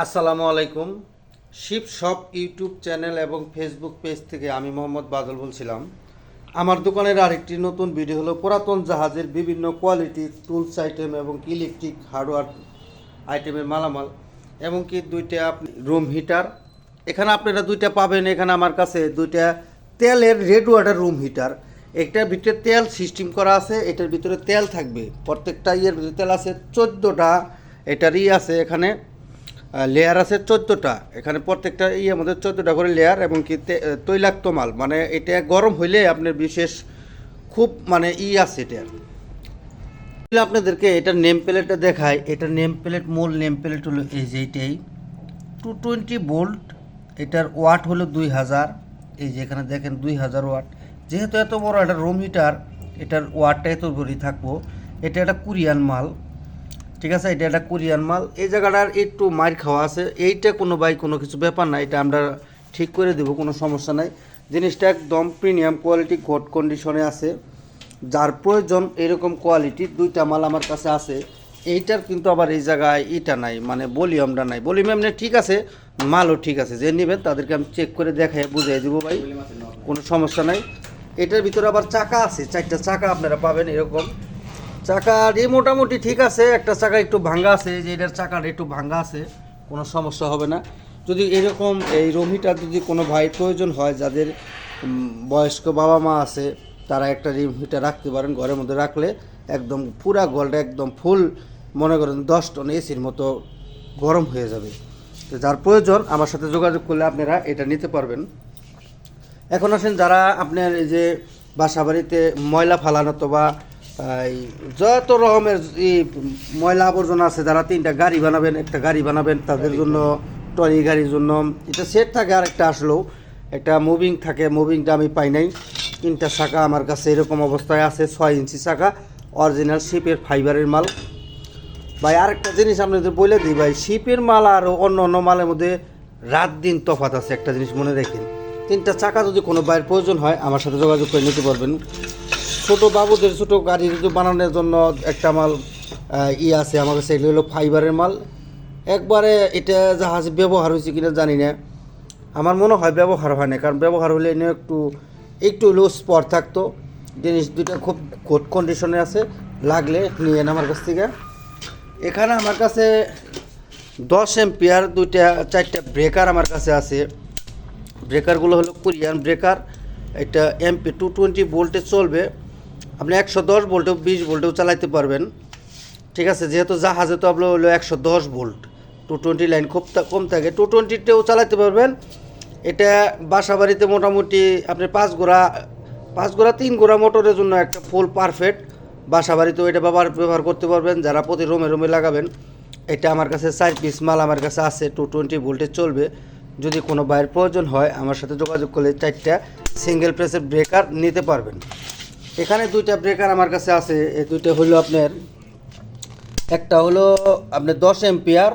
আসসালামু আলাইকুম। Ship shop YouTube channel এবং ফেসবুক পেজ থেকে আমি মোহাম্মদ বাদল বলছিলাম। আমার দোকানের আরেকটি নতুন ভিডিও হলো পুরাতন জাহাজের বিভিন্ন কোয়ালিটি টুলস আইটেম এবং ইলেকট্রিক হার্ডওয়্যার আইটেমের মালামাল এবং কি দুইটা রুম হিটার। এখানে আপনারা দুইটা পাবেন, এখানে আমার কাছে দুইটা তেলের রেড ওয়াটার রুম হিটার। একটার ভিতরে তেল সিস্টেম করা আছে, এটার ভিতরে তেল থাকবে। প্রত্যেকটা ইয়ের ভিতরে তেল আছে, চোদ্দোটা এটার ই আছে এখানে। লেয়ার আছে চোদ্দোটা। এখানে প্রত্যেকটা ইয়ের আমাদের চোদ্দোটা করে লেয়ার এবং কি তৈলাক্ত মাল। মানে এটা গরম হইলে আপনার বিশেষ খুব মানে ই আছে তাহলে আপনাদেরকে এটার নেম প্লেটটা দেখায় এটার নেম প্লেট মূল নেম প্লেট হলো এই যে এইটাই টু টোয়েন্টি বোল্ট এটার ওয়াট হলো দুই হাজার। এই যে এখানে দেখেন দুই হাজার ওয়াট যেহেতু এত বড় একটা রুম হিটার এটার ওয়াটটা এত বড়ই থাকব। এটা একটা কোরিয়ান মাল। ঠিক আছে? এটা একটা কোরিয়ান মাল। এই জায়গাটার একটু মার খাওয়া আছে। এইটা কোনো বাই কোনো কিছু ব্যাপার না, এটা আমরা ঠিক করে দেবো, কোনো সমস্যা নাই। জিনিসটা একদম প্রিমিয়াম কোয়ালিটি গুড কন্ডিশনে আছে। যার প্রয়োজন এরকম কোয়ালিটি দুইটা মাল আমার কাছে আছে। এইটার কিন্তু আবার এই জায়গায় এটা নাই মানে ভলিউমটা নাই। ভলিউম এমনি ঠিক আছে, মালও ঠিক আছে। যে নেবেন তাদেরকে আমি চেক করে দেখাই বুঝিয়ে দেবো ভাই, কোনো সমস্যা নাই। এটার ভিতরে আবার চাকা আছে, চারটা চাকা আপনারা পাবেন এরকম। এই মোটামুটি ঠিক আছে, একটা চাকা একটু ভাঙ্গা আছে যে এটার চাকার একটু ভাঙ্গা আছে, কোনো সমস্যা হবে না। যদি এরকম এই রমিটার যদি কোনো ভাই প্রয়োজন হয়, যাদের বয়স্ক বাবা মা আছে, তারা একটা রিম হিটার রাখতে পারেন, ঘরের মধ্যে রাখলে একদম পুরা গলটা একদম ফুল, মনে করেন দশ টন এসির মতো গরম হয়ে যাবে। তো যার প্রয়োজন, আমার সাথে যোগাযোগ করলে আপনারা এটা নিতে পারবেন। এখন আসেন যারা আপনার এই যে বাসা বাড়িতে ময়লা ফালানো তো বা এই যত রকমের ময়লা আবর্জনা আছে, যারা তিনটা গাড়ি বানাবেন, একটা গাড়ি বানাবেন, তাদের জন্য ট্রলি গাড়ির জন্য, এটা সেট থাকে আর একটা আসলেও, একটা মুভিং থাকে মুভিংটা আমি পাই নাই। তিনটা চাকা আমার কাছে এরকম অবস্থায় আছে, ছয় ইঞ্চি চাকা অরিজিনাল শিপের ফাইবারের মাল। ভাই, আরেকটা জিনিস আপনাদের বলে দিই, ভাই শিপের মাল আর অন্য অন্য মালের মধ্যে রাত দিন তফাত আছে, একটা জিনিস মনে রাখেন। তিনটা চাকা যদি কোনো বাইরের প্রয়োজন হয়, আমার সাথে যোগাযোগ করে নিতে পারবেন। ছোটো বাবুদের ছোটো গাড়ি বানানোর জন্য একটা মাল ই আছে আমার কাছে এগুলো হলো ফাইবারের মাল। একবারে এটা জাহাজ ব্যবহার হয়েছে কিনা জানি না। আমার মনে হয় ব্যবহার হয় না, কারণ ব্যবহার হলে এনে একটু একটু হলেও স্পট থাকতো। জিনিস দুটো খুব গুড কন্ডিশনে আছে, লাগলে নিয়ে আমার কাছ থেকে। এখানে আমার কাছে দশ এম্পিয়ার দুইটা, চারটা ব্রেকার আমার কাছে আছে। ব্রেকারগুলো হলো কোরিয়ান ব্রেকার এটা এমপি টু টোয়েন্টি ভোল্টে চলবে। আপনি একশো দশ ভোল্টেও, বিশ ভোল্টেও চালাইতে পারবেন। ঠিক আছে, যেহেতু জাহাজে তো আপনার হলো একশো দশ ভোল্ট। টু টোয়েন্টি লাইন খুব কম থাকে। টু টোয়েন্টিতেও চালাতে পারবেন। এটা বাসা বাড়িতে মোটামুটি আপনি পাঁচ গোড়া পাঁচ গোড়া তিন গোড়া মোটরের জন্য একটা ফুল পারফেক্ট বাসা বাড়িতেও এটা ব্যবহার ব্যবহার করতে পারবেন। যারা প্রতি রুমে রুমে লাগাবেন, এটা আমার কাছে চার পিস মাল আমার কাছে আছে। টু টোয়েন্টি ভোল্টে চলবে। যদি কোনো বাইরের প্রয়োজন হয়, আমার সাথে যোগাযোগ করলে চারটা সিঙ্গেল প্রেসের ব্রেকার নিতে পারবেন। এখানে দুইটা ব্রেকার আমার কাছে আছে, এই দুইটা হলো আপনার, একটা হলো আপনার দশ এম্পিয়ার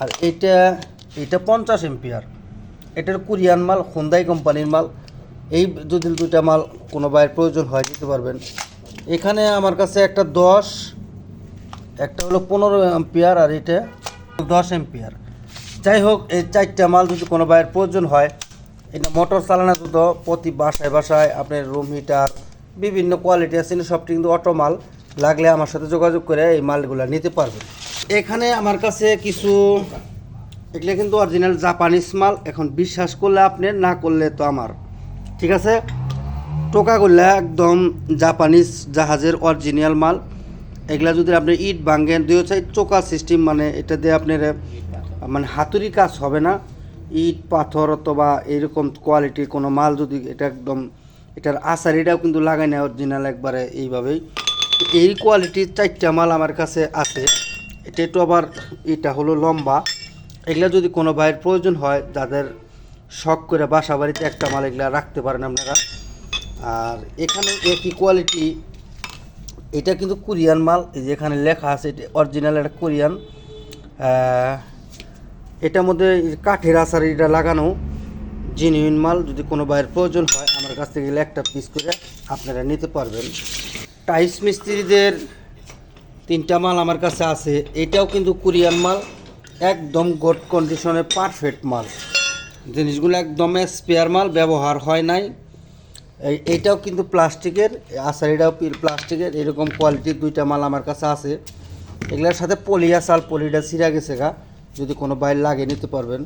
আর এইটা এইটা পঞ্চাশ এম্পিয়ার এটার কোরিয়ান মাল হোন্দাই কোম্পানির মাল, এই যদি দুইটা মাল কোনো বাইরের প্রয়োজন হয়, দিতে পারবেন। এখানে আমার কাছে একটা দশ, একটা হলো পনেরো এম্পিয়ার আর এটা দশ এম্পিয়ার যাই হোক, এই চারটা মাল যদি কোনো বাইরের প্রয়োজন হয় এটা মোটর চালানো দুটো, প্রতি বাসায় বাসায় আপনার রুম হিটার বিভিন্ন কোয়ালিটি আছে সবটি কিন্তু অটো মাল। লাগলে আমার সাথে যোগাযোগ করে এই মালগুলো নিতে পারবেন এখানে আমার কাছে কিছু, এগুলো কিন্তু অরিজিনাল জাপানিজ মাল। এখন বিশ্বাস করলে আপনি, না করলে তো আমার। ঠিক আছে? টোকাগুলা একদম জাপানিজ জাহাজের অরিজিনাল মাল। এগুলা যদি আপনি ইট ভাঙ্গেন দুই সাইড চোকা সিস্টেম মানে এটা দিয়ে আপনার মানে হাতুরি কাজ হবে না। ইট, পাথর অথবা এরকম কোয়ালিটির কোনো মাল যদি এটা একদম এটার আচারিটাও কিন্তু লাগাই না অরিজিনাল একবারে এইভাবেই। এই কোয়ালিটির চারটা মাল আমার কাছে আছে। এটা একটু আবার এটা হলো লম্বা। এগুলা যদি কোনো ভাইয়ের প্রয়োজন হয়, যাদের শখ করে বাসা বাড়িতে একটা মাল এগুলা রাখতে পারেন আপনারা। আর এখানে একই কোয়ালিটি এটা কিন্তু কোরিয়ান মাল, এই যে এখানে লেখা আছে, এটা অরিজিনাল একটা কোরিয়ান। এটার মধ্যে কাঠের আচার এটা লাগানো জেনুইন মাল যদি কোনো বাইরের প্রয়োজন হয়। আমার কাছ থেকে একটা পিস করে আপনারা নিতে পারবেন। টাইস মিস্ত্রিদের তিনটা মাল আমার কাছে আছে। এটাও কিন্তু কোরিয়ান মাল, একদম গোড কন্ডিশনে পারফেক্ট মাল। জিনিসগুলো একদম স্পেয়ার মাল, ব্যবহার হয় নাই। এই এইটাও কিন্তু প্লাস্টিকের আসারিটাও প্লাস্টিকের, এরকম কোয়ালিটির দুইটা মাল আমার কাছে আছে। এগুলোর সাথে পলিয়া সাল পলিটা ছিঁড়া গেছে গা, যদি কোনো বাইর লাগে নিতে পারবেন।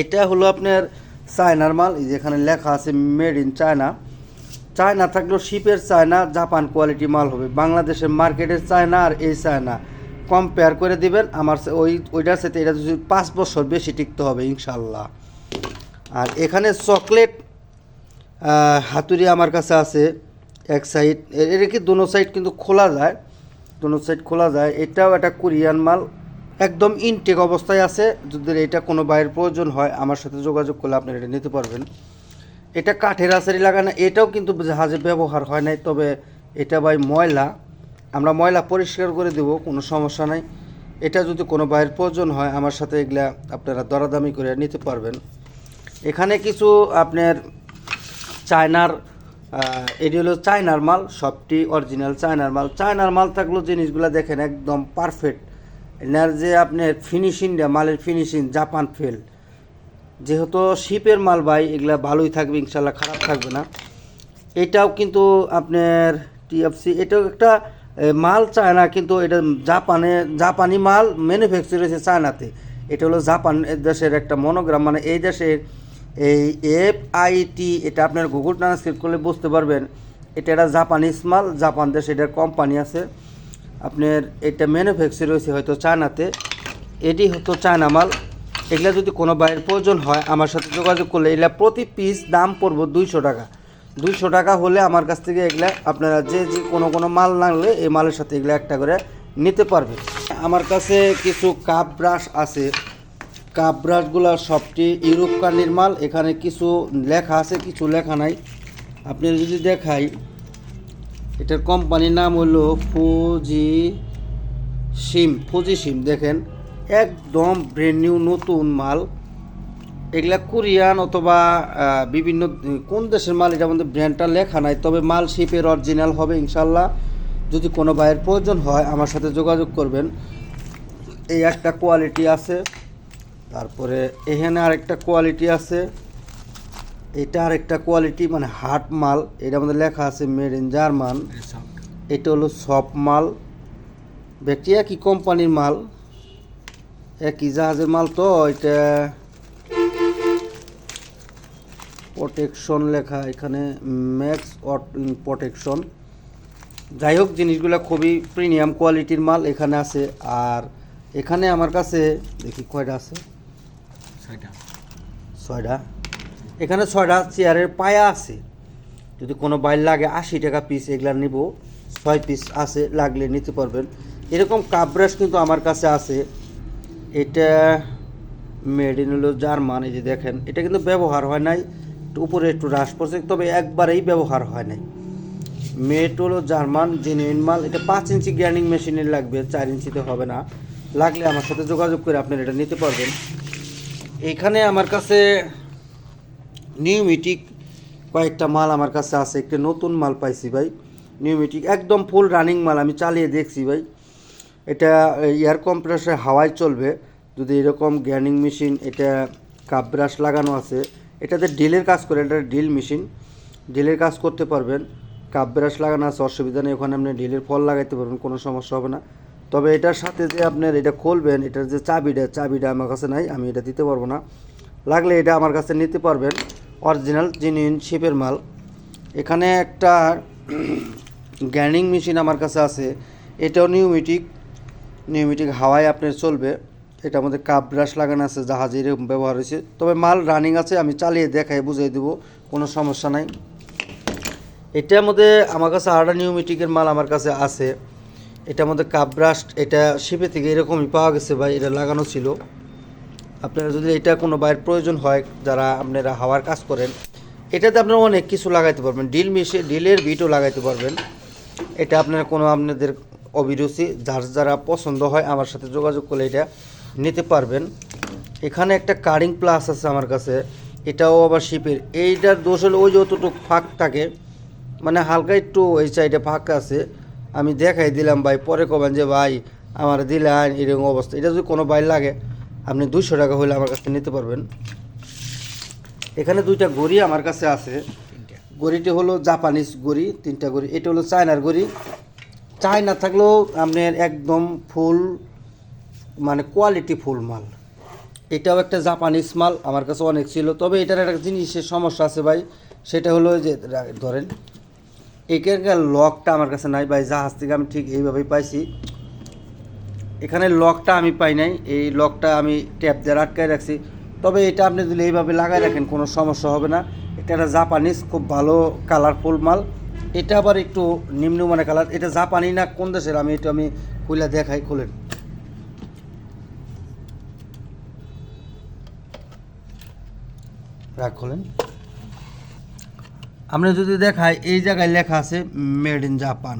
এটা হলো আপনার চায়নার মাল, এই যেখানে লেখা আছে মেড ইন চায়না। চায়না থাকলেও শিপের চায়না, জাপান কোয়ালিটি মাল হবে। বাংলাদেশের মার্কেটের চায়না আর এই চায়না। কম্পেয়ার করে দিবেন, আমার ওই ওইটার সাথে এটা যদি পাঁচ বছর বেশি টিকতে হবে ইনশাল্লাহ আর এখানে চকলেট হাতুড়ি আমার কাছে আছে, এক সাইড। এর কি দুনো সাইড কিন্তু খোলা যায়? দুনো সাইড খোলা যায়। এটাও একটা কোরিয়ান মাল। একদম ইনটেক অবস্থায় আছে। যদি এটা কোনো বাইরের প্রয়োজন হয়, আমার সাথে যোগাযোগ করলে আপনি এটা নিতে পারবেন। এটা কাঠের আচারি লাগানো, এটাও কিন্তু জাহাজে ব্যবহার হয় নাই, তবে এটা ভাই ময়লা। আমরা ময়লা পরিষ্কার করে দেব, কোনো সমস্যা নাই। এটা যদি কোনো বাইরের প্রয়োজন হয়, আমার সাথে এগুলা আপনারা দরাদামি করে নিতে পারবেন। এখানে কিছু আপনার চায়নার এটি হলো চায়নার মাল, সবটি অরিজিনাল চায়নার মাল। চায়নার মাল থাকলেও জিনিসগুলো দেখেন একদম পারফেক্ট এনার যে আপনার ফিনিশিংটা মালের ফিনিশিং জাপান ফেল যেহেতু শিপের মাল ভাই, এগুলা ভালোই থাকবে, ইনশাল্লাহ খারাপ থাকবে না। এটাও কিন্তু আপনার টিএফসি এটাও একটা মাল চায়না, কিন্তু এটা জাপানে জাপানি মাল ম্যানুফ্যাকচার হয়েছে চায়নাতে। এটা হলো জাপান দেশের একটা মনোগ্রাম মানে এই দেশের এই এফ আইটি এটা আপনার গুগল ট্রান্সলেট করলে বুঝতে পারবেন। এটা একটা জাপানিজ মাল জাপান দেশে এটার কোম্পানি আছে। আপনার এটা ম্যানুফ্যাকচার হয়েছে হয়তো চায়নাতে। এটি হতো চায়না মাল। এগুলা যদি কোনো বাইরের প্রয়োজন হয়, আমার সাথে যোগাযোগ করলে এগুলা প্রতি পিস দাম পড়ব দুইশো টাকা। দুইশো টাকা হলে আমার কাছ থেকে এগুলা আপনারা যে যে কোনো কোনো মাল লাগলে এই মালের সাথে এগুলা একটা করে নিতে পারবে। আমার কাছে কিছু কাপ ব্রাশ আছে। কাপ ব্রাশগুলো সবটি ইউরোপ কান্ডির মাল। এখানে কিছু লেখা আছে, কিছু লেখা নাই। আপনি যদি দেখাই এটার কোম্পানির নাম হলো ফুজি সিম ফুজি সিম দেখেন। একদম ব্র্যান্ড নিউ নতুন মাল। এগুলা কোরিয়ান অথবা বিভিন্ন, কোন দেশের মাল এটা আমাদের ব্র্যান্ডটা লেখা নাই, তবে মাল শিপের অরিজিনাল হবে ইনশাল্লাহ যদি কোনো বাইয়ের প্রয়োজন হয়, আমার সাথে যোগাযোগ করবেন। এই একটা কোয়ালিটি আছে। তারপরে এখানে আরেকটা কোয়ালিটি আছে। এটা আর একটা কোয়ালিটি মানে হার্ট মাল এটার মধ্যে লেখা আছে মেড ইন জার্মান এটা হলো সপ মাল। ব্যক্তি একই কোম্পানির মাল। একই জাহাজের মাল তো এটা প্রোটেকশন লেখা এখানে ম্যাক্স অট প্রোটেকশন যাই হোক জিনিসগুলো খুবই প্রিমিয়াম কোয়ালিটির মাল এখানে আছে। আর এখানে আমার কাছে দেখি কয়টা আছে? ছয়টা। ছয়টা। এখানে ছয়টা চেয়ারের পায়া আছে। যদি কোনো বাইর লাগে আশি টাকা পিস এগুলা নিব। ছয় পিস আছে, লাগলে নিতে পারবেন। এরকম কাপ ব্রাশ কিন্তু আমার কাছে আছে। এটা মেড ইন হলো জার্মান, এই যে দেখেন। এটা কিন্তু ব্যবহার হয় নাই। উপরে একটু হ্রাস পড়ছে, তবে একবারেই ব্যবহার হয় নাই। মেড হলো জার্মান জেনুইন মাল। এটা পাঁচ ইঞ্চি গ্রাইন্ডিং মেশিনের লাগবে, চার ইঞ্চিতে হবে না। লাগলে আমার সাথে যোগাযোগ করে আপনারা এটা নিতে পারবেন। এইখানে আমার কাছে নিউমিটিক কয়েকটা মাল আমার কাছে আছে, একটা নতুন মাল পাইছি ভাই। নিউমিটিক, একদম ফুল রানিং মাল আমি চালিয়ে দেখছি ভাই। এটা এয়ার কম্প্রেসর হাওয়ায় চলবে, যদি এরকম গ্যানিং মেশিন এটা কাপ ব্রাশ লাগানো আছে, এটাতে ডিলের কাজ করে, এটা ডিল মেশিন ডিলের কাজ করতে পারবেন কাপ ব্রাশ লাগানো আছে, অসুবিধা নেই, ওখানে আপনি ডিলের ফল লাগাইতে পারবেন, কোনো সমস্যা হবে না। তবে এটার সাথে যে আপনার এটা খুলবেন, এটার যে চাবিটা চাবিটা আমার কাছে নাই, আমি এটা দিতে পারব না। লাগলে এটা আমার কাছে নিতে পারবেন। অরিজিনাল জেনুইন শিপের মাল। এখানে একটা গ্যানিং মেশিন আমার কাছে আছে। এটাও নিউমেটিক। নিউমেটিক হাওয়ায় আপনার চলবে। এটার মধ্যে কাপ ব্রাশ লাগানো আছে, জাহাজে এরকম ব্যবহার হয়েছে। তবে মাল রানিং আছে, আমি চালিয়ে দেখাই বুঝিয়ে দেবো, কোনো সমস্যা নাই। এটার মধ্যে আমার কাছে আরেকটা নিউমেটিকের মাল আমার কাছে আছে। এটার মধ্যে কাপ ব্রাশ, এটা শিপে থেকে এরকমই পাওয়া গেছে ভাই, এটা লাগানো ছিল। আপনারা যদি এটা কোনো বাইরের প্রয়োজন হয়, যারা আপনারা হাওয়ার কাজ করেন, এটাতে আপনারা অনেক কিছু লাগাইতে পারবেন। ডিল মিশে, ডিলের বিটও লাগাইতে পারবেন। এটা আপনারা কোনো আপনাদের অভিরুচি, যার যারা পছন্দ হয়, আমার সাথে যোগাযোগ করলে এটা নিতে পারবেন। এখানে একটা কারিং প্লাস আছে আমার কাছে। এটাও আবার শিপের। এইটার দোষ হলে ওই যতটুকু ফাঁক থাকে মানে হালকা একটু এই সাইডে ফাঁক আছে। আমি দেখাই দিলাম ভাই, পরে কবেন যে, ভাই, আমার দিলে আইন এরকম অবস্থা। এটা যদি কোনো বাইর লাগে আপনি দুশো টাকা হলে আমার কাছে নিতে পারবেন। এখানে দুইটা গড়ি আমার কাছে আছে। গড়িটি হলো জাপানিজ গড়ি তিনটা গড়ি। এটা হলো চায়নার গড়ি। চায়না থাকলেও আপনার একদম ফুল মানে কোয়ালিটি ফুল মাল। এটাও একটা জাপানিজ মাল আমার কাছে অনেক ছিল। তবে এটার একটা জিনিসের সমস্যা আছে ভাই সেটা হলো যে ধরেন এখানকার লকটা আমার কাছে নাই ভাই জাহাজ থেকে আমি ঠিক এইভাবেই পাইছি। এখানে লকটা আমি পাই নাই। এই লকটা আমি ট্যাপ দিয়ে আটকায় রাখছি। তবে এটা আপনি যদি এইভাবে লাগাই রাখেন, কোনো সমস্যা হবে না। এটা একটা জাপানিজ খুব ভালো কালারফুল মাল। এটা আবার একটু নিম্নমানের কালার এটা জাপানি না, কোন দেশের? আমি এটা আমি খুলে দেখাই, খুলেন। রাখ, খোলেন। আমরা যদি দেখাই, এই জায়গায় লেখা আছে মেড ইন জাপান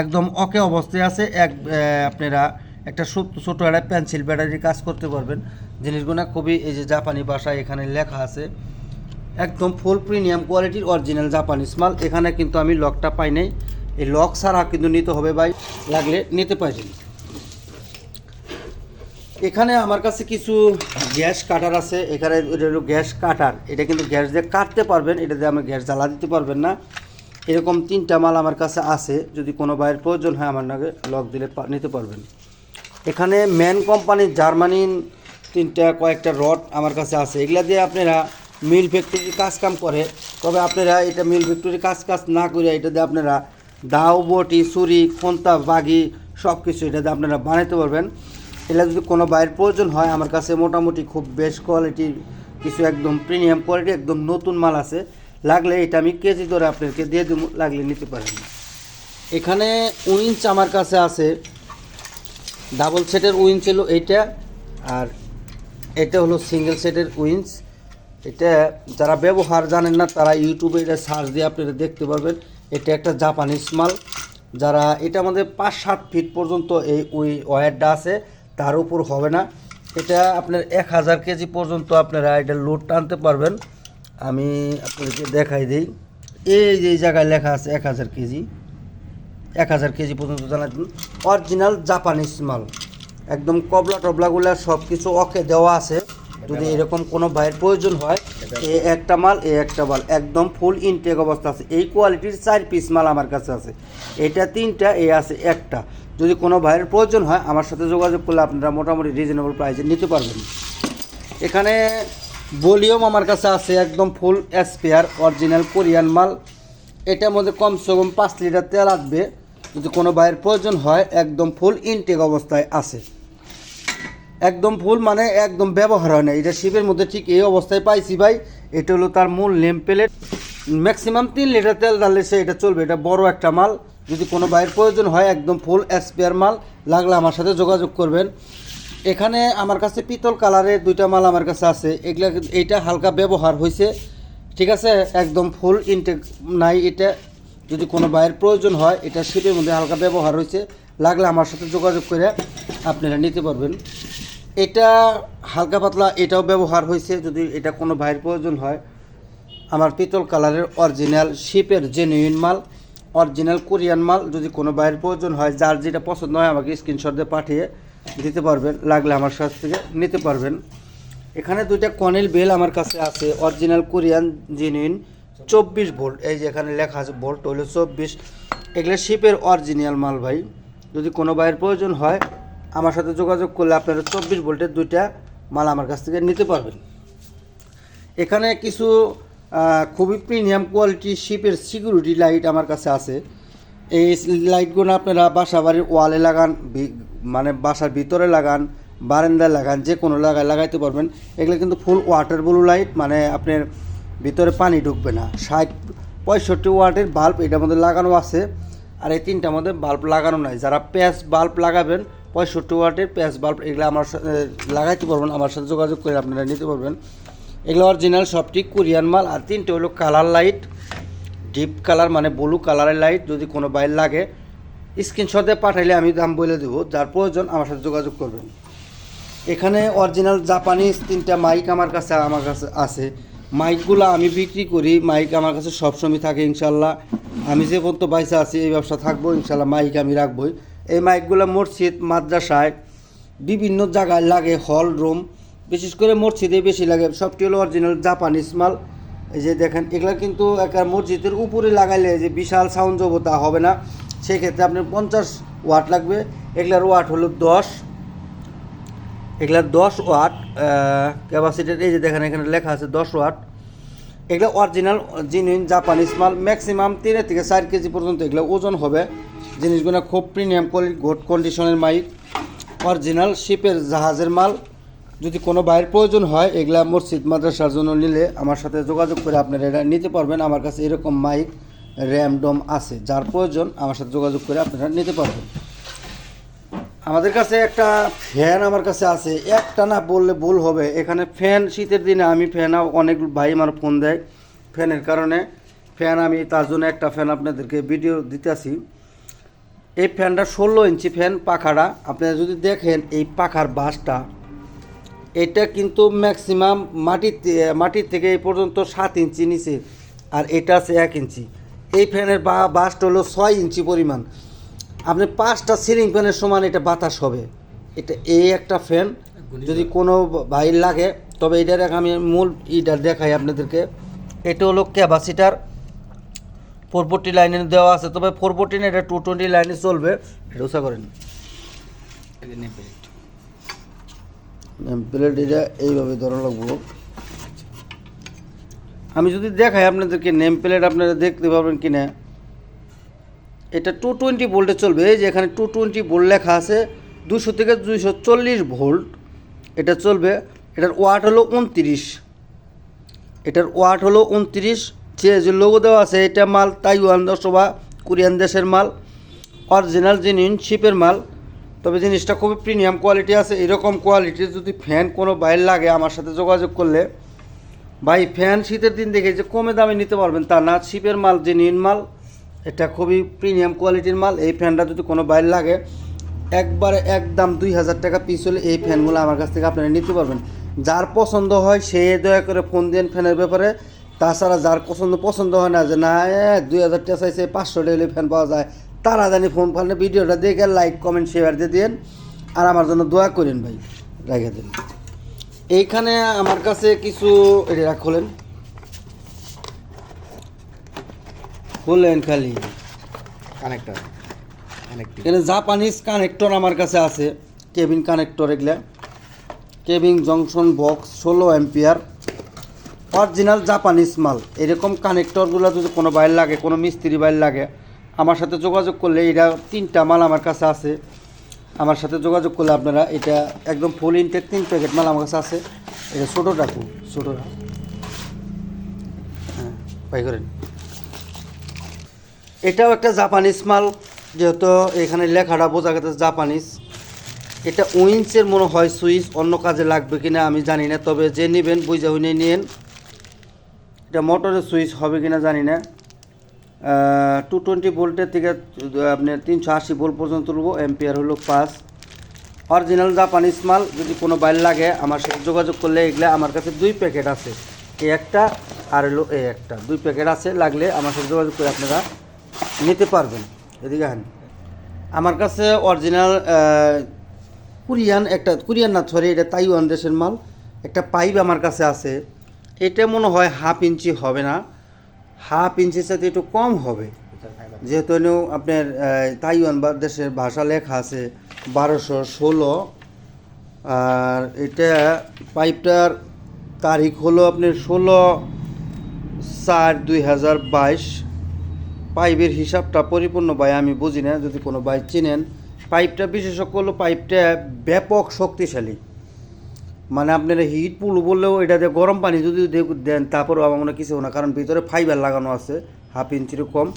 একদম ওকে অবস্থায় আছে। এক আপনারা একটা ছোট একটা পেন্সিল ব্যাটারি কাজ করতে পারবেন। জিনিসগুলো খুবই এই যে জাপানি ভাষায় এখানে লেখা আছে। একদম ফুল প্রিমিয়াম কোয়ালিটির অরিজিনাল জাপানিজ মাল এখানে কিন্তু আমি লকটা পাই নাই। এই লক ছাড়া কিন্তু নিতে হবে ভাই। লাগলে নিতে পারেন। এখানে আমার কাছে কিছু গ্যাস কাটার আছে। এখানে গ্যাস কাটার। এটা কিন্তু গ্যাস দিয়ে কাটতে পারবেন। এটা দিয়ে আমি গ্যাস জ্বালা দিতে পারবেন না। এরকম তিনটা মাল আমার কাছে আছে, যদি কোনো বাইরের প্রয়োজন হয় আমার নাকি লক দিলে নিতে পারবেন। এখানে ম্যান কোম্পানির জার্মানির তিনটা কয়েকটা রড আমার কাছে আছে। এগুলা দিয়ে আপনারা মিল ফ্যাক্টরির কাজ কাম করে। তবে আপনারা এটা মিল ফ্যাক্টরি কাজ কাজ না করে এটা দিয়ে আপনারা দাও, বটি, ছুরি, খন্তা, বাগি সব কিছু এটা দিয়ে আপনারা বানাইতে পারবেন। এটা যদি কোনো বাইরের প্রয়োজন হয়, আমার কাছে মোটামুটি খুব বেস্ট কোয়ালিটির কিছু একদম প্রিমিয়াম কোয়ালিটি একদম নতুন মাল আছে। লাগলে এটা আমি কেজি ধরে আপনাদেরকে দিয়ে দেবো, লাগলে নিতে পারেন। এখানে উইঞ্চ আমার কাছে আছে। ডাবল সেটের উইঞ্চ হলো এইটা, আর এটা হলো সিঙ্গেল সেটের উইঞ্চ এটা যারা ব্যবহার জানেন না, তারা ইউটিউবে এটা সার্চ দিয়ে আপনারা দেখতে পারবেন। এটা একটা জাপানিজ মাল। যারা, এটা আমাদের পাঁচ সাত ফিট পর্যন্ত এই উই ওয়ারটা আছে, তার উপর হবে না। এটা আপনার এক হাজার কেজি পর্যন্ত আপনারা এটা লোড টানতে পারবেন। আমি আপনাদেরকে দেখাই দিই। এই যে এই জায়গায় লেখা আছে এক হাজার কেজি। এক হাজার কেজি পর্যন্ত জানাচ্ছেন অরিজিনাল জাপানিজ মাল। একদম কবলা টবলাগুলো সব কিছু ওকে দেওয়া আছে। যদি এরকম কোনো ভাইয়ের প্রয়োজন হয় এ একটা মাল এ একটা মাল। একদম ফুল ইনটেক অবস্থা আছে। এই কোয়ালিটির চার পিস মাল আমার কাছে আছে। এটা তিনটা এ আছে একটা। যদি কোনো ভাইয়ের প্রয়োজন হয় আমার সাথে যোগাযোগ করলে আপনারা মোটামুটি রিজনেবল প্রাইসে নিতে পারবেন। এখানে ভলিউম আমার কাছে আছে একদম ফুল স্পেয়ার, অরিজিনাল কোরিয়ান মাল। এটার মধ্যে কমসে কম পাঁচ লিটার তেল আসবে যদি কোনো বাইরের প্রয়োজন হয়, একদম ফুল ইনটেক অবস্থায় আছে। একদম ফুল মানে একদম ব্যবহার হয় না। এটা শিপের মধ্যে ঠিক এই অবস্থায় পাইছি ভাই। এটা হলো তার মূল নেম প্লেট। ম্যাক্সিমাম তিন লিটার তেল ডাললে সে এটা চলবে। এটা বড় একটা মাল। যদি কোনো বাইরের প্রয়োজন হয়, একদম ফুল স্পেয়ার মাল। লাগলে আমার সাথে যোগাযোগ করবেন। এখানে আমার কাছে পিতল কালারের দুইটা মাল আমার কাছে আছে। এগুলা এইটা হালকা ব্যবহার হয়েছে ঠিক আছে? একদম ফুল ইনটেক নাই এটা। যদি কোনো বাইরের প্রয়োজন হয়, এটা শিপের মধ্যে হালকা ব্যবহার হয়েছে লাগলে আমার সাথে যোগাযোগ করে আপনারা নিতে পারবেন। এটা হালকা পাতলা এটাও ব্যবহার হয়েছে যদি এটা কোনো ভাইয়ের প্রয়োজন হয়, আমার পিতল কালারের অরিজিনাল শিপের জেনুইন মাল অরিজিনাল কোরিয়ান মাল যদি কোনো বাইরের প্রয়োজন হয়, যার যেটা পছন্দ হয়, আমাকে স্ক্রিনশট দিয়ে পাঠিয়ে দিতে পারবেন, লাগলে আমার কাছ থেকে নিতে পারবেন। এখানে দুইটা কনেল বেল আমার কাছে আছে অরিজিনাল কোরিয়ান জেনুইন চব্বিশ ভোল্ট। এই যে এখানে লেখা আছে ভোল্ট হলো চব্বিশ। এগুলো শিপের অরিজিনাল মাল ভাই। যদি কোনো বাইরের প্রয়োজন হয়, আমার সাথে যোগাযোগ করলে আপনারা চব্বিশ ভোল্টের দুইটা মাল আমার কাছ থেকে নিতে পারবেন। এখানে কিছু খুবই প্রিমিয়াম কোয়ালিটি শিপের সিকিউরিটি লাইট আমার কাছে আছে। এই লাইটগুলো আপনারা বাসা বাড়ির ওয়ালে লাগান মানে বাসার ভিতরে লাগান, বারান্দায় লাগান, যে কোনো লাগায় লাগাইতে পারবেন। এগুলো কিন্তু ফুল ওয়াটার ব্লু লাইট মানে আপনার ভিতরে পানি ঢুকবে না। ষাট, পঁয়ষট্টি ওয়াটের বাল্ব এটার মধ্যে লাগানো আছে। আর এই তিনটার মধ্যে বাল্ব লাগানো নাই। যারা প্যাচ বাল্ব লাগাবেন, পঁয়ষট্টি ওয়াটের প্যাচ বাল্ব এগুলো আমার সাথে লাগাইতে পারবেন। আমার সাথে যোগাযোগ করে আপনারা নিতে পারবেন। এগুলো অরিজিনাল সবটি কোরিয়ান মাল। আর তিনটে হলো কালার লাইট ডিপ কালার মানে ব্লু কালারের লাইট যদি কোনো বাইর লাগে স্ক্রিনশটে পাঠাইলে আমি দাম বলে দেবো, যার প্রয়োজন আমার সাথে যোগাযোগ করবেন। এখানে অরিজিনাল জাপানিজ তিনটা মাইক আমার কাছে আমার কাছে আছে। মাইকগুলো আমি বিক্রি করি মাইক আমার কাছে সবসময় থাকে ইনশাল্লাহ। আমি যে পর্যন্ত বাইসে আছি, এই ব্যবসা থাকব, ইনশাল্লাহ মাইক আমি রাখবই। এই মাইকগুলো মসজিদ, মাদ্রাসায় বিভিন্ন জায়গায় লাগে হল রুম বিশেষ করে মসজিদে বেশি লাগে। সবটি হলো অরিজিনাল জাপানিজ মাল। এই যে দেখেন, এগুলো কিন্তু একটা মসজিদের উপরে লাগাইলে যে বিশাল সাউন্ড জবতা হবে না। সেক্ষেত্রে আপনার পঞ্চাশ ওয়াট লাগবে, এগুলার ওয়াট হলো দশ। এগুলার দশ ওয়াট ক্যাপাসিটির এই যে দেখেন এখানে লেখা আছে দশ ওয়াট। এগুলো অরিজিনাল জিনুইন জাপানিজ মাল ম্যাক্সিমাম তিনের থেকে চার কেজি পর্যন্ত এগুলো ওজন হবে। জিনিসগুলো খুব প্রিমিয়াম কোয়ালিটি গুড কন্ডিশনের মাইক। অরিজিনাল শিপের জাহাজের মাল। যদি কোনো বাইরের প্রয়োজন হয়, এগুলা মসজিদ, মাদ্রাসার জন্য নিলে আমার সাথে যোগাযোগ করে আপনারা এটা নিতে পারবেন। আমার কাছে এরকম মাইক র্যাম ডোম আছে, যার প্রয়োজন আমার সাথে যোগাযোগ করে আপনারা নিতে পারবেন। আমাদের কাছে একটা ফ্যান আমার কাছে আছে, একটা না বললে ভুল হবে। এখানে ফ্যান শীতের দিনে আমি ফ্যান, অনেক ভাই আমার ফোন দেয় ফ্যানের কারণে। ফ্যান আমি তার জন্য একটা ফ্যান আপনাদেরকে ভিডিও দিতেছি। এই ফ্যানটা ষোলো ইঞ্চি ফ্যান পাখাটা। আপনারা যদি দেখেন এই পাখার বাসটা, এটা কিন্তু ম্যাক্সিমাম মাটির মাটির থেকে এই পর্যন্ত সাত ইঞ্চি নিচে, আর এটা আছে এক ইঞ্চি। এই ফ্যানের বা বাসটা হলো ছয় ইঞ্চি পরিমাণ। আপনি পাঁচটা সিলিং ফ্যানের সমান এটা বাতাস হবে। এটা এই একটা ফ্যান যদি কোনো ভাই লাগে তবে এটার এক আমি মূল ইটা দেখাই আপনাদেরকে। এটা হলো ক্যাপাসিটার। ফোর ফোরটি লাইনে দেওয়া আছে তবে ফোর ফোরটি না এটা টু টোয়েন্টি লাইনে চলবে। এটা উষা করেন। প্লেট এটা এইভাবে ধরা লাগবো। আমি যদি দেখাই আপনাদেরকে নেম প্লেট আপনারা দেখতে পারবেন কি না এটা টু টোয়েন্টি ভোল্টে চলবে, এই যে এখানে টু টোয়েন্টি ভোল্ট লেখা আছে দুশো থেকে দুইশো চল্লিশ ভোল্ট এটা চলবে, এটার ওয়াট হলো উনত্রিশ। এটার ওয়াট হলো উনত্রিশ, যে যে লোগো দেওয়া আছে, এটা মাল তাইওয়ান অথবা কোরিয়ান দেশের মাল অরিজিনাল জিনিস শিপের মাল। তবে জিনিসটা খুবই প্রিমিয়াম কোয়ালিটি আছে, এরকম কোয়ালিটির যদি ফ্যান কোনো বাইর লাগে, আমার সাথে যোগাযোগ করলে ভাই, ফ্যান শীতের দিন দেখে যে কমে দামে নিতে পারবেন তা না। শিপের মাল যে নিন মাল, এটা খুবই প্রিমিয়াম কোয়ালিটির মাল। এই ফ্যানটা যদি কোনো বাইরে লাগে, একবারে একদম দুই হাজার টাকা পিস হলে এই ফ্যানগুলো আমার কাছ থেকে আপনারা নিতে পারবেন। যার পছন্দ হয়, সে দয়া করে ফোন দেন ফ্যানের ব্যাপারে। তাছাড়া যার পছন্দ পছন্দ হয় না যে, না দুই হাজার টাকা চাইছে, পাঁচশো টাকা ফ্যান পাওয়া যায়। তারা জানি ফোন ফানে ভিডিওটা দেখে লাইক কমেন্ট শেয়ার দিয়ে দিন আর আমার জন্য দোয়া করেন ভাই, রেখে দিন। এইখানে আমার কাছে কিছু এটা রাখলেন খুললেন খালি। কানেক্টর এখানে জাপানিজ কানেক্টর আমার কাছে আছে কেবিন কানেক্টর এগুলা। কেবিন জংশন বক্স ষোলো অ্যাম্পিয়ার অরিজিনাল জাপানিজ মাল। এরকম কানেক্টরগুলো যদি কোনো বাইর লাগে কোনো মিস্ত্রি বাইর লাগে আমার সাথে যোগাযোগ করলে এটা তিনটা মাল আমার কাছে আছে। আমার সাথে যোগাযোগ করলে আপনারা এটা একদম ফুল ইনটেক তিন প্যাকেট মাল আমার কাছে আছে। এটা ছোটো রাখুন ছোটো হ্যাঁ পাই করেন। এটাও একটা জাপানিজ মাল, যেহেতু এখানে লেখাটা বোঝা গেছে জাপানিজ এটা উইন্সের মনে হয় সুইচ, অন্য কাজে লাগবে কিনা আমি জানি না, তবে যে নেবেন, বুঝে হইনে নিন এটা মোটরের সুইচ হবে কিনা জানি না। টু টোয়েন্টি ভোল্টের থেকে আপনি তিনশো আশি ভোল্ট পর্যন্ত তুলবো এম্পিয়ার হলো পাঁচ। অরিজিনাল জাপানিজ মাল, যদি কোনো বাইর লাগে, আমার সাথে যোগাযোগ করলে এগুলো আমার কাছে দুই প্যাকেট আছে। এ একটা আর হলো এ একটা। দুই প্যাকেট আছে, লাগলে আমার সাথে যোগাযোগ করে আপনারা নিতে পারবেন। এদিকে হ্যাঁ আমার কাছে অরিজিনাল কোরিয়ান একটা, কোরিয়ান না সরি এটা তাইওয়ান দেশের মাল। একটা পাইপ আমার কাছে আছে। এটা মনে হয় হাফ ইঞ্চি হবে না। হাফ ইঞ্চির সাথে একটু কম হবে। যেহেতু আপনার তাইওয়ান বা দেশের ভাষা লেখা আছে বারোশো ষোলো। আর এটা পাইপটার তারিখ হলো আপনার ষোলো চার দুই হাজার বাইশ। পাইপের হিসাবটা পরিপূর্ণ ভাই, আমি বুঝি না, যদি কোনো ভাই চিনেন। পাইপটা বিশেষজ্ঞ হলো পাইপটা ব্যাপক শক্তিশালী। মানে আপনারা হিট পুল বললেও এটা দিয়ে গরম পানি যদি দেন, তারপরেও আমার মনে কিছু না, কারণ ভিতরে ফাইবার লাগানো আছে হাফ ইঞ্চিরও কম।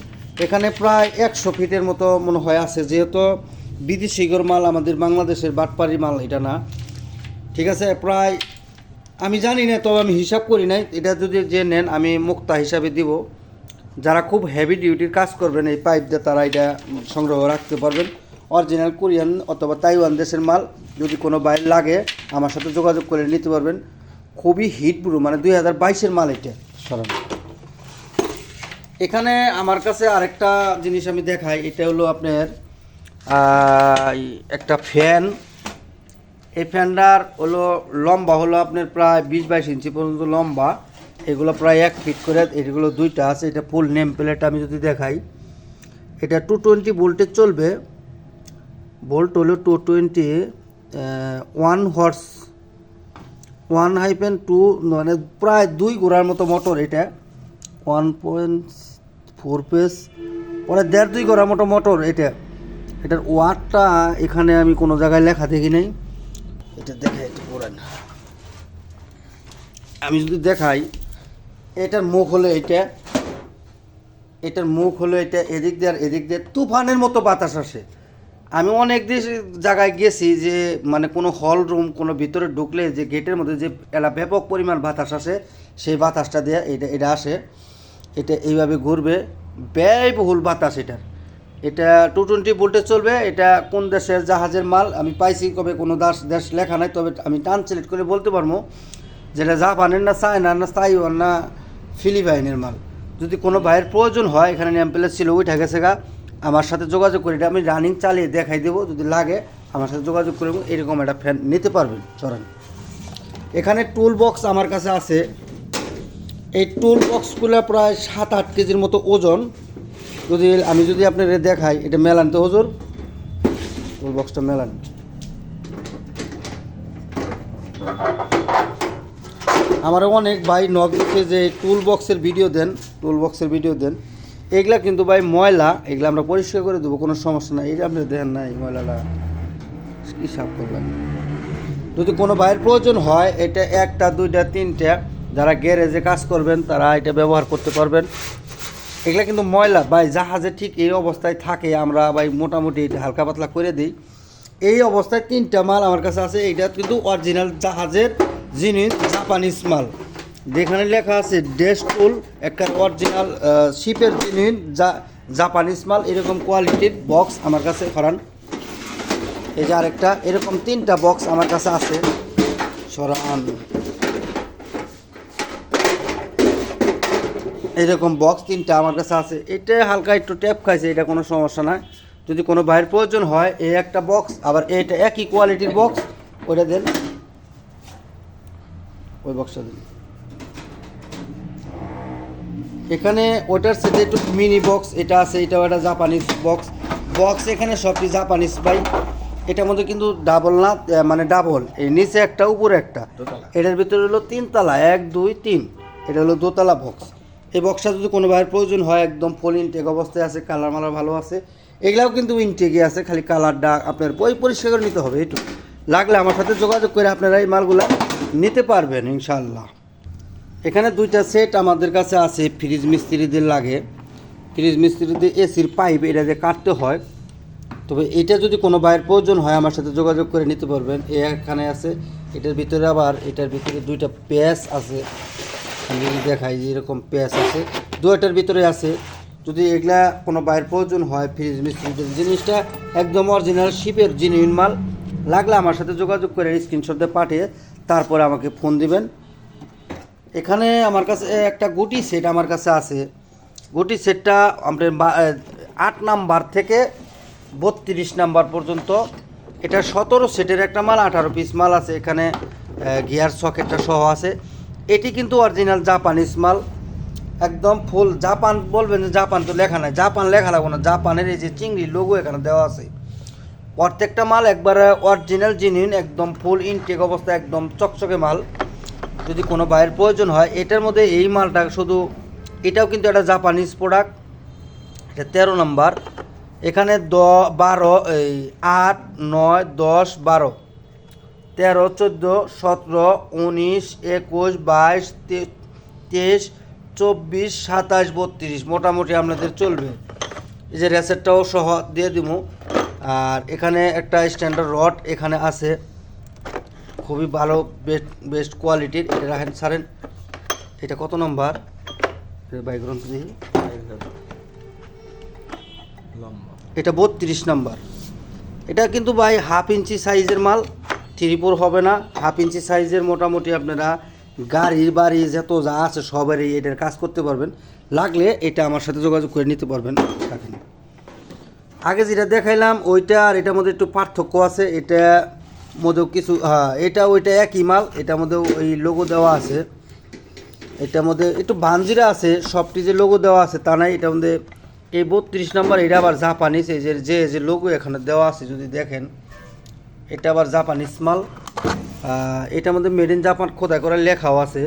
এখানে প্রায় একশো ফিটের মতো মনে হয় আছে, যেহেতু বিদেশিগর মাল আমাদের বাংলাদেশের বাটপাড়ি মাল, এটা না। ঠিক আছে, প্রায় আমি জানি না, তবে আমি হিসাব করি নাই, এটা যদি যে নেন আমি মুক্তা হিসাবে দিব। যারা খুব হেভি ডিউটির কাজ করবেন, এই পাইপ দিয়ে তারা এটা সংগ্রহ রাখতে পারবেন। অরিজিনাল কোরিয়ান অথবা তাইওয়ান দেশের মাল যদি কোনো বাইর লাগে আমার সাথে যোগাযোগ করে নিতে পারবেন। খুবই হিট প্রুফ মানে দুই হাজার বাইশের মাল এটা। সরান। এখানে আমার কাছে আরেকটা জিনিস আমি দেখাই এটা হলো আপনার একটা ফ্যান। এই ফ্যানটার হলো লম্বা হলো আপনার প্রায় বিশ বাইশ ইঞ্চি পর্যন্ত লম্বা। এগুলো প্রায় এক ফিট করে এগুলো দুইটা আছে এটা ফুল নেম প্লেট আমি যদি দেখাই। এটা টু টোয়েন্টি ভোল্টে চলবে। ভোল্ট হলো two twenty one horse one hyphen two মানে প্রায় দুই গোড়ার মতো মোটর এটা। ওয়ান পয়েন্ট ফোর পেস পরে দেড় দুই গোড়ার মতো মোটর এটা। এটার ওয়াটটা এখানে আমি কোনো জায়গায় লেখা দেখি নাই। এটা দেখে একটু পুরান আমি যদি দেখাই, এটার মুখ হলো এটা এটার মুখ হলো এটা এদিক দিয়ে আর এদিক দিয়ে তুফানের মতো বাতাস আসে। আমি অনেক দেশ, জায়গায় গেছি যে মানে কোনো হল রুম কোনো ভিতরে ঢুকলে যে গেটের মধ্যে যে এলা ব্যাপক পরিমাণ বাতাস আসে, সেই বাতাসটা দিয়ে এটা এটা আসে, এটা এইভাবে ঘুরবে। ব্যয়বহুল বাতাস এটার এটা টু টোয়েন্টি ভোল্টে চলবে, এটা কোন দেশের জাহাজের মাল, আমি পাইছি, কবে কোনো দাস দেশ লেখা নাই, তবে আমি ট্রান্সলেট করে বলতে পারব, যেটা জাপানের না চায়না না তাইওয়ান না ফিলিপাইনের মাল। যদি কোনো ভাইয়ের প্রয়োজন হয়, এখানে ন্যাম্পেলের ছিল, ওইটা গেছে গা। আমার সাথে যোগাযোগ করে এটা আমি রানিং চালিয়ে দেখাই দেবো, যদি লাগে আমার সাথে যোগাযোগ করে এরকম একটা ফ্যান নিতে পারবেন, চলেন। এখানে টুল বক্স আমার কাছে আছে। এই টুল বক্সগুলো প্রায় সাত আট কেজির মতো ওজন। যদি আমি যদি আপনাদের দেখাই, এটা মেলান তো হজুর টুল বক্সটা মেলান। আমার অনেক ভাই নখ দিচ্ছে যে টুল বক্সের ভিডিও দেন টুল বক্সের ভিডিও দেন। এগুলা কিন্তু ভাই ময়লা, এগুলা আমরা পরিষ্কার করে দেবো, কোনো সমস্যা নাই। এটা আপনি দেখেন নাই ময়লাটা, কী সাফ করলাম। যদি কোনো ভাইয়ের প্রয়োজন হয়, এটা একটা, দুইটা, তিনটা, যারা গ্যারেজে কাজ করবেন, তারা এটা ব্যবহার করতে পারবেন। এগুলা কিন্তু ময়লা, ভাই, জাহাজে ঠিক এই অবস্থায় থাকে, আমরা ভাই মোটামুটি এটা হালকা পাতলা করে দিই। এই অবস্থায় তিনটা মাল আমার কাছে আছে, এইটা কিন্তু অরিজিনাল জাহাজের জিনিস জাপানিজ মাল। যেখানে লেখা আছে ডেস টুল একটা অরিজিনাল শিপের জিনিস, যা জাপানিজ মাল, এরকম কোয়ালিটির বক্স আমার কাছে করান। এই যে আরেকটা, এরকম তিনটা বক্স আমার কাছে আছে। সরান। এরকম বক্স তিনটা আমার কাছে আছে। এটা হালকা একটু ট্যাপ খাইছে, এটা কোনো সমস্যা নাই। যদি কোনো ভাইয়ের প্রয়োজন হয়, এই একটা বক্স আবার এইটা একই কোয়ালিটির বক্স ওইটা দেন। ওই বক্সটা দিন। এখানে ওটার সাথে একটু মিনি বক্স এটা আছে এটাও একটা জাপানিজ বক্স বক্স এখানে সবটি জাপানিজ পাই এটার মধ্যে কিন্তু ডাবল না মানে ডাবল এই নিচে একটা উপরে একটা। এটার ভিতরে হলো তিনতলা এক দুই তিন। এটা হলো দোতলা বক্স এই বক্সটা যদি কোনো ভাইয়ের প্রয়োজন হয় একদম ফুল ইনটেক অবস্থায় আছে কালার মালার ভালো আছে। এগুলাও কিন্তু ইনটেকই আছে খালি কালারটা আপনার বই পরিষ্কার করে নিতে হবে একটু লাগলে আমার সাথে যোগাযোগ করে আপনারা এই মালগুলা নিতে পারবেন ইনশাল্লাহ এখানে দুইটা সেট আমাদের কাছে আছে ফ্রিজ মিস্ত্রিদের লাগে। ফ্রিজ মিস্ত্রিদের এসির পাইপ এটা যে কাটতে হয়, তবে এটা যদি কোনো ভাইয়ের প্রয়োজন হয়, আমার সাথে যোগাযোগ করে নিতে পারবেন। এখানে আছে, এটার ভিতরে আবার, এটার ভিতরে দুইটা প্যাচ আছে। আমি যদি দেখাই যে এরকম প্যাচ আছে, দুইটার ভিতরে আছে। যদি এগুলা কোনো ভাইয়ের প্রয়োজন হয় ফ্রিজ মিস্ত্রিদের জিনিসটা একদম অরিজিনাল শিপের জিনিস মাল, লাগলে আমার সাথে যোগাযোগ করে স্ক্রিনশট পাঠিয়ে, তারপরে আমাকে ফোন দিবেন। এখানে আমার কাছে একটা গুটি সেট আমার কাছে আছে। গুটি সেটটা বা- আট নাম্বার থেকে বত্রিশ নাম্বার পর্যন্ত। এটা সতেরো সেটের একটা মাল, আঠারো পিস মাল আছে। এখানে গিয়ার সকেটটা সহ আছে। এটি কিন্তু অরিজিনাল জাপানিজ মাল। একদম ফুল জাপান বলবেন যে জাপান তো লেখা নাই। জাপান লেখা লাগবে না। জাপানের এই যে চিংড়ি লোগো এখানে দেওয়া আছে। প্রত্যেকটা মাল একবারে অরিজিনাল জিনিস একদম ফুল ইনটেক অবস্থা একদম চকচকে মাল। যদি কোনো ভাইয়ের প্রয়োজন হয়, এটার মধ্যে এই মালটা শুধু, এটাও কিন্তু একটা জাপানিজ প্রোডাক্ট এটা তেরো নাম্বার। এখানে দ বারো, এই আট, নয়, দশ, বারো। তেরো, চোদ্দ, সতেরো, উনিশ, একুশ, বাইশ তেইশ, চব্বিশ, সাতাশ, বত্রিশ। মোটামুটি আপনাদের চলবে। এই যে রেসেটটাও সহ দিয়ে দিব আর এখানে একটা স্ট্যান্ডার্ড রড এখানে আছে। খুবই ভালো বেস্ট বেস্ট কোয়ালিটির এটা রাখেন, ছাড়েন। এটা কত নম্বর? বাইগ্রন্থ দেখি এটা বত্রিশ নাম্বার। এটা কিন্তু ভাই হাফ ইঞ্চি সাইজের মাল থ্রি ফোর হবে না। হাফ ইঞ্চি সাইজের মোটামুটি আপনারা গাড়ি বাড়ি যত যা আছে সবারই এটার কাজ করতে পারবেন। লাগলে এটা আমার সাথে যোগাযোগ করে নিতে পারবেন। আগে যেটা দেখাইলাম, ওইটা আর এটার মধ্যে একটু পার্থক্য আছে। এটা মধ্যেও কিছু হ্যাঁ এটা, ওইটা একই মাল, এটার মধ্যে ওই লোগো দেওয়া আছে। এটার মধ্যে একটু ভাঞ্জিরা আছে, সবটি যে লোগো দেওয়া আছে তা নাই, এটার মধ্যে এই বত্রিশ নম্বর, এটা আবার জাপানিজ এই যে যে যে লোগো এখানে দেওয়া আছে, যদি দেখেন, এটা আবার জাপানিজ মাল। এটার মধ্যে মেড ইন জাপান খোদাই করে লেখাও আছে।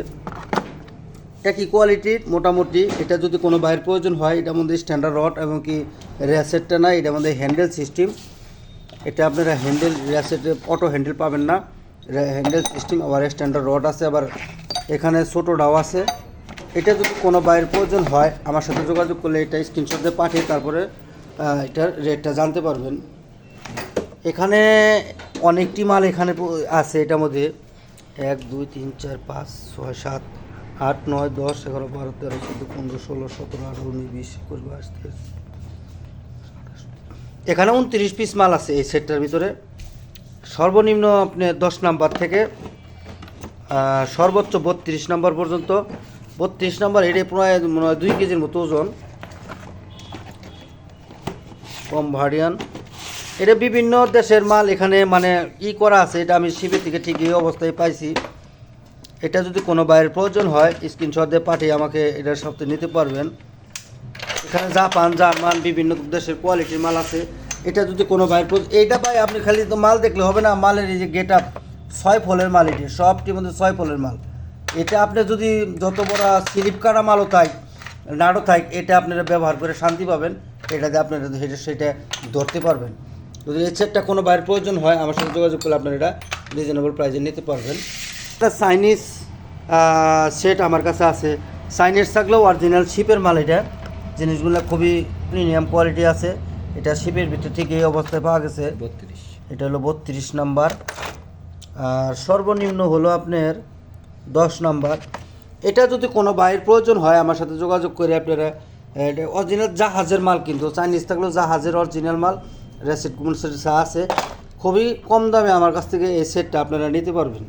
একই কোয়ালিটির মোটামুটি, এটা যদি কোনো বাইরের প্রয়োজন হয়, এটার মধ্যে স্ট্যান্ডার্ড রড এবং কি র্যাসেটটা নাই, এটার মধ্যে হ্যান্ডেল সিস্টেম এটা আপনারা হ্যান্ডেল র্যাসেটে অটো হ্যান্ডেল পাবেন না। হ্যান্ডেল সিস্টেম আবার স্ট্যান্ডার্ড রড আছে, আবার এখানে ছোটো ডাও আছে। এটা যদি কোনো বাইরের প্রয়োজন হয়, আমার সাথে যোগাযোগ করলে এটা স্ক্রিনশট দিয়ে পাঠিয়ে তারপরে এটার রেটটা জানতে পারবেন। এখানে অনেকটি মাল এখানে আছে এটার মধ্যে। এক, দুই, তিন, চার, পাঁচ, ছয়, সাত, আট, নয়, দশ, এগারো, বারো, তেরো, চোদ্দ, পনেরো, ষোলো, সতেরো, আঠারো, উনিশ, বিশ, একুশ, বাইশ, তেইশ। এখানে উনত্রিশ পিস মাল আছে এই সেটটার ভিতরে। সর্বনিম্ন আপনি দশ নাম্বার থেকে সর্বোচ্চ বত্রিশ নাম্বার পর্যন্ত। বত্রিশ নাম্বার এটা প্রায় মনে হয় দুই কেজির মতো ওজন। কম ভারিয়ান এটা বিভিন্ন দেশের মাল এখানে মানে ই করা আছে, এটা আমি শিবের থেকে ঠিক এই অবস্থায় পাইছি। এটা যদি কোনো বাইরের প্রয়োজন হয় স্ক্রিনশট দিয়ে পাঠিয়ে আমাকে এটার সাথে নিতে পারবেন। এখানে জাপান, জার্মান, বিভিন্ন দেশের কোয়ালিটির মাল আছে। এটা যদি কোনো প্রয়োজন এইটা ভাই আপনি খালি তো মাল দেখলে হবে না, মালের এই যে গেট আপ ছয় ফলের মাল এটি সবটির মধ্যে ছয় ফলের মাল। এটা আপনি যদি যত বড় স্লিপ কাটা মালও থাক নাড়ও থাক এটা আপনারা ব্যবহার করে শান্তি পাবেন। এটাতে আপনারা সেটা সেটা ধরতে পারবেন। যদি এই সেটটা কোনো বাইরের প্রয়োজন হয়, আমার সাথে যোগাযোগ করলে আপনারা এটা রিজনেবল প্রাইসে নিতে পারবেন। একটা চাইনিজ সেট আমার কাছে আছে। চাইনিজ থাকলেও অরিজিনাল শিপের মাল এটা। জিনিসগুলো খুবই প্রিমিয়াম কোয়ালিটি আছে। এটা শিপের ভিতরে ঠিক এই অবস্থায় পাওয়া গেছে। বত্রিশ। এটা হলো বত্রিশ নাম্বার। আর সর্বনিম্ন হলো আপনার দশ নাম্বার। এটা যদি কোনো বাইরের প্রয়োজন হয় আমার সাথে যোগাযোগ করে আপনারা এটা অরিজিনাল জাহাজের মাল কিন্তু চাইনিজ থাকলেও জাহাজের অরিজিনাল মাল রেসিট কুমন আছে খুবই কম দামে আমার কাছ থেকে এই সেটটা আপনারা নিতে পারবেন।